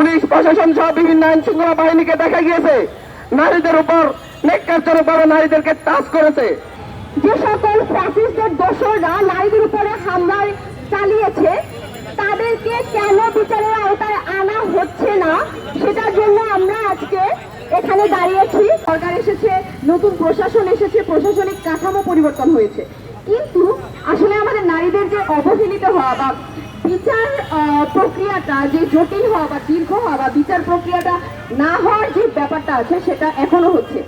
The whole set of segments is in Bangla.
পুলিশ প্রশাসন সহ বিভিন্ন আইন শৃঙ্খলা বাহিনীকে দেখা গিয়েছে। নারীদের উপর নেককারজনক ভাবে নারীদেরকে টাচ করেছে। যে সকল ফ্যাসিস্টের দোষররা নারীদের উপরে হামলা চালিয়েছে, তাদেরকে কেন বিচারের আওতায় আনা হচ্ছে না, সেটার জন্য আমরা আজকে এখানে দাঁড়িয়েছি। সরকার এসেছে, নতুন প্রশাসন এসেছে, প্রশাসনিক কাঠামো পরিবর্তন হয়েছে। কিন্তু আসলে আমাদের নারীদের যে অবহেলিত হওয়া বা বিচার প্রক্রিয়াটা যে জটিল হওয়া বা দীর্ঘ হওয়া বা বিচার প্রক্রিয়াটা না হওয়ার যে ব্যাপারটা আছে, সেটা এখনও হচ্ছে।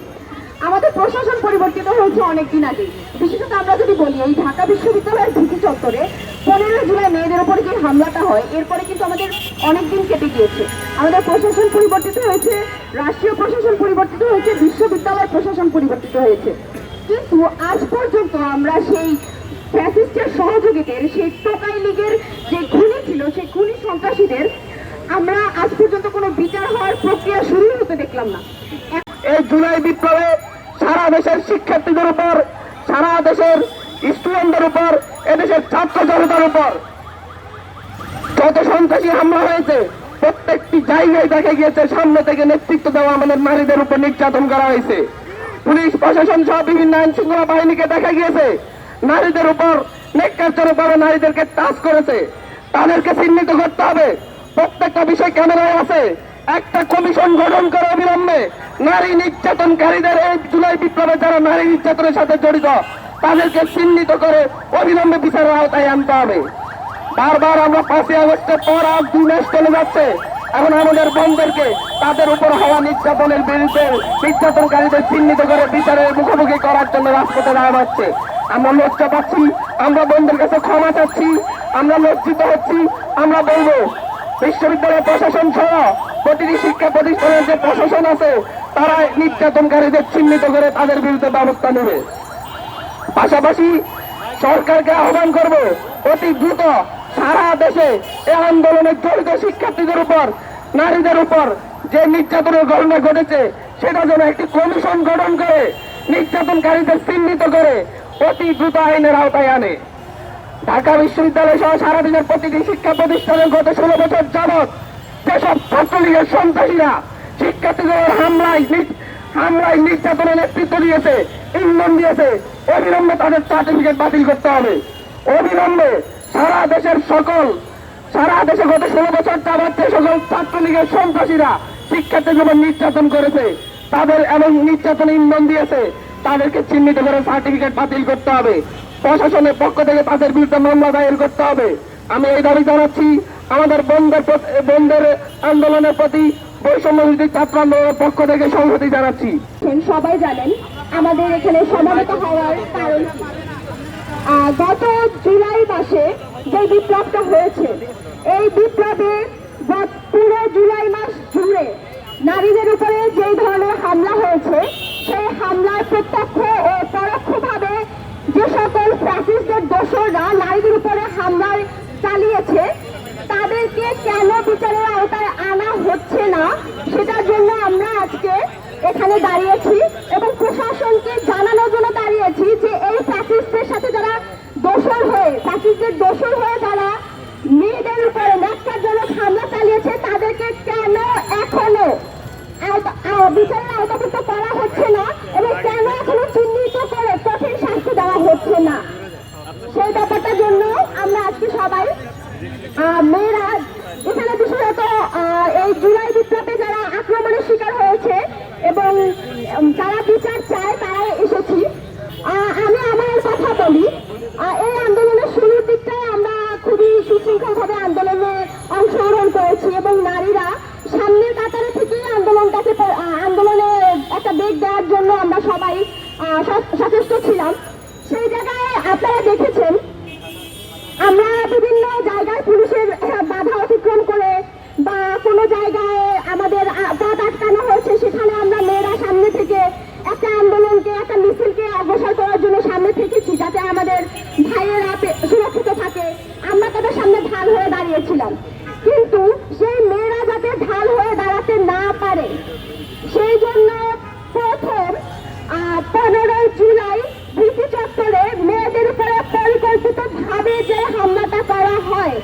আমাদের প্রশাসন পরিবর্তিত হয়েছে অনেকদিন আগে। বিশেষত আমরা যদি বলি, এই ঢাকা বিশ্ববিদ্যালয়ের ভিত্তি চত্বরে পনেরো জুলাই মেয়েদের উপরে যে হামলাটা হয়, এরপরে কিন্তু আমাদের অনেক দিন কেটে গিয়েছে। আমাদের প্রশাসন পরিবর্তিত হয়েছে, রাষ্ট্রীয় প্রশাসন পরিবর্তিত হয়েছে, বিশ্ববিদ্যালয় প্রশাসন পরিবর্তিত হয়েছে। কিন্তু আজ পর্যন্ত আমরা সেই ফ্যাসিস্টের সহযোগীদের, সেই টোকাই লীগের যে খুনি ছিল, সেই খুনি সন্ত্রাসীদের আমরা আজ পর্যন্ত কোনো বিচার হওয়ার প্রক্রিয়া শুরু হতে দেখলাম না। এই জুলাই বিপ্লবে সারা দেশের শিক্ষার্থীদের উপর, সারা দেশের স্টুডেন্টদের উপর, এদেশের ছাত্র জনতার উপর যত সন্ত্রাসী হামলা হয়েছে, প্রত্যেকটি জায়গায় দেখা গিয়েছে, সামনে থেকে নেতৃত্ব দেওয়া আমাদের নারীদের উপর নির্যাতন করা হয়েছে। পুলিশ, প্রশাসন সহ বিভিন্ন আইন শৃঙ্খলা বাহিনীকে দেখা গিয়েছে। নারীদের উপর নেককারজনক ভাবে নারীদেরকে টাচ করেছে। তাদেরকে চিহ্নিত করতে হবে। প্রত্যেকটা বিষয় ক্যামেরায় আছে। একটা কমিশন গঠন করে অবিলম্বে নারী নির্যাতনকারীদের এই জুলাই বিপ্লবে যারা নারী নির্যাতনের সাথে জড়িত, তাদেরকে চিহ্নিত করে অবিলম্বে বিচারের আওতায় আনতে হবে। বারবার আমরা পাঁচই আগস্টের পর আজ দুই মাস চলে যাচ্ছে। এখন আমাদের বোনদেরকে তাদের উপর হওয়া নির্যাতনের বিরুদ্ধে নির্যাতনকারীদের চিহ্নিত করে বিচারের মুখোমুখি করার জন্য রাজপথে দাঁড়া যাচ্ছে আমরা লজ্জা পাচ্ছি, আমরা বন্ধুর কাছে ক্ষমা চাচ্ছি, আমরা লজ্জিত হচ্ছি, আমরা বলব বিশ্ববিদ্যালয় প্রশাসন সহ প্রতিটি শিক্ষা প্রতিষ্ঠানের যে প্রশাসন আছে, তারা নির্যাতনকারীদের চিহ্নিত করে তাদের বিরুদ্ধে ব্যবস্থা নেবে। পাশাপাশি সরকারকে আহ্বান করব, অতি দ্রুত সারা দেশে এই আন্দোলনে জড়িত শিক্ষার্থীদের উপর, নারীদের উপর যে নির্যাতনের ঘটনা ঘটেছে, সেটা যেন একটি কমিশন গঠন করে, নির্যাতনকারীদের চিহ্নিত করে অতি দ্রুত আইনের আওতায় আনে। ঢাকা বিশ্ববিদ্যালয় সহ সারা দেশের প্রতিটি শিক্ষা প্রতিষ্ঠানের গত ষোলো বছর যাবৎ যেসব ছাত্রলীগের সন্ত্রাসীরা শিক্ষার্থীদের হামলায় হামলায় নির্যাতনের নেতৃত্ব দিয়েছে, ইন্ধন দিয়েছে, অবিলম্বে তাদের সার্টিফিকেট বাতিল করতে হবে। অবিলম্বে সারা দেশের সকল সারা দেশে গত ষোলো বছর যাবৎ যে সকল ছাত্রলীগের সন্ত্রাসীরা শিক্ষার্থীদের নির্যাতন করেছে, তাদের এবং নির্যাতনে ইন্ধন দিয়েছে তাদেরকে চিহ্নিত করে সার্টিফিকেট বাতিল করতে হবে। প্রশাসনের পক্ষ থেকে তাদের বিরুদ্ধে মামলা দায়ের করতে হবে। আমি এই দাবি জানাচ্ছি, আমাদের বন্ধের বন্ধের আন্দোলনের প্রতি বৈষম্য ছাত্র আন্দোলনের পক্ষ থেকে সংহতি জানাচ্ছি। সবাই জানেন, আমাদের এখানে সমাবেত হওয়ার কারণ। গত জুলাই মাসে যে বিপ্লবটা হয়েছে, এই বিপ্লবে পুরো জুলাই মাস জুড়ে নারীদের উপরে যে ধরনের হামলা হয়েছে সেই হামলার প্রত্যক্ষ ও পরোক্ষভাবে যে সকল ফ্যাসিস্টের দোষররা নারীদের উপরে হামলা চালিয়েছে তাদেরকে কেন বিচারের আওতায় আনা হচ্ছে না সেটার জন্য আমরা আজকে এখানে দাঁড়িয়েছি এবং প্রশাসনকে জানানোর জন্য দাঁড়িয়েছি যে এই ফ্যাসিস্টের সাথে যারা দোষর হয়ে ফ্যাসিস্টের দোষর হয়ে যারা মেয়েদের উপরে ন্যাক্কারজনক হামলা চালিয়েছে, তাদেরকে কেন এখনও বিচারের আওতাভুক্ত করা হচ্ছে না এবং কেন এখনও চিহ্নিত করে কঠিন শাস্তি দেওয়া হচ্ছে না? সেই ব্যাপারটার জন্য আমরা আজকে সবাই মেয়েরা এখানে বিশেষত এই জুলাই বিপ্লবে যারা আক্রমণের শিকার হয়েছে এবং যারা বিচার চায় তারা এসেছি। আমি আমার কথা বলি। এই আন্দোলনের শুরুর দিকটায় আমরা খুবই সুশৃঙ্খলভাবে আন্দোলনে অংশগ্রহণ করেছি এবং নারীরা সামনের কাতারে থেকেই আন্দোলনটাকে আন্দোলনে একটা বেগ দেওয়ার জন্য আমরা সবাই সচেষ্ট ছিলাম। সেই জায়গায় আপনারা দেখেছেন আমরা বিভিন্ন জায়গায় পুলিশের আহ, বাধা অতিক্রম করে বা কোনো জায়গায় আমাদের আ- পথ আটকানো হয়েছে সেখানে আমরা মেয়েরা সামনে থেকে একটা আন্দোলনকে একটা মিছিলকে অগ্রসর করার জন্য সামনে থেকেছি যাতে আমাদের ভাইয়েরা পে- আমরা তাদের সামনে ঢাল হয়ে দাঁড়িয়েছিলাম। কিন্তু সেই মেয়েরা যাতে ঢাল হয়ে দাঁড়াতে না পারে, সেই জন্য প্রথম পনেরোই জুলাই ভিত্তি চত্বরে মেয়েদের উপরে পরিকল্পিত ভাবে যে হামলাটা করা হয়